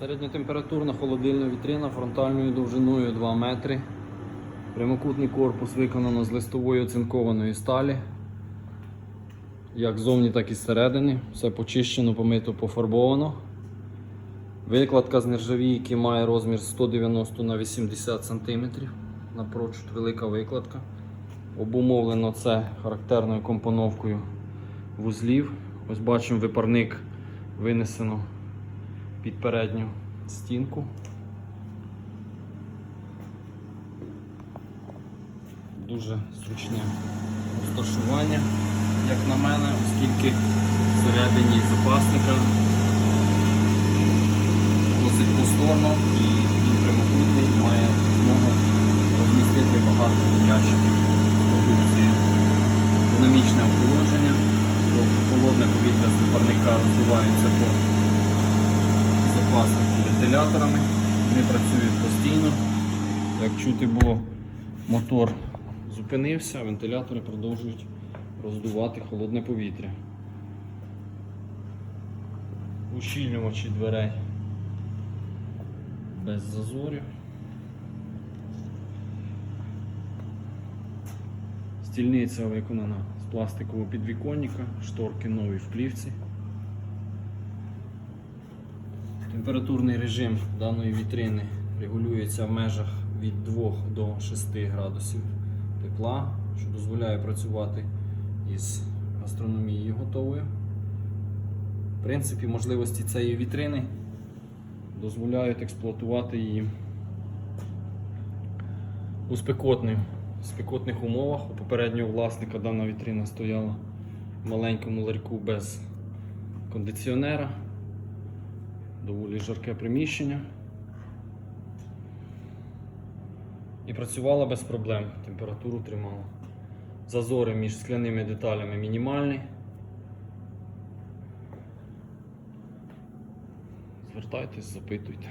Середньотемпературна холодильна вітрина фронтальною довжиною 2 метри. Прямокутний корпус виконано з листової оцинкованої сталі. Як ззовні, так і зсередини. Все почищено, помито, пофарбовано. Викладка з нержавійки має розмір 190 на 80 см. Напрочуд велика викладка. Обумовлено це характерною компоновкою вузлів. Ось бачимо випарник винесено під передню стінку. Дуже зручне розташування, як на мене, оскільки всередині запасника досить просторно і він прямокутний має змогу розмістити багато ящиків. Динамічне охолодження, тобто холодне повітря з парника роздувається по запаснику вентиляторами. Вони працюють постійно. Як чути було, мотор зупинився, вентилятори продовжують роздувати холодне повітря. Ущільнювачі дверей без зазорів. Стільниця виконана з пластикового підвіконника, шторки нові в плівці. Температурний режим даної вітрини регулюється в межах від 2 до 6 градусів тепла, що дозволяє працювати із астрономією готовою. В принципі, можливості цієї вітрини дозволяють експлуатувати її у спекотних, спекотних умовах. У попереднього власника дана вітрина стояла в маленькому ларьку без кондиціонера. Доволі жарке приміщення. І працювала без проблем, температуру тримала. Зазори між скляними деталями мінімальні. Звертайтесь, запитуйте.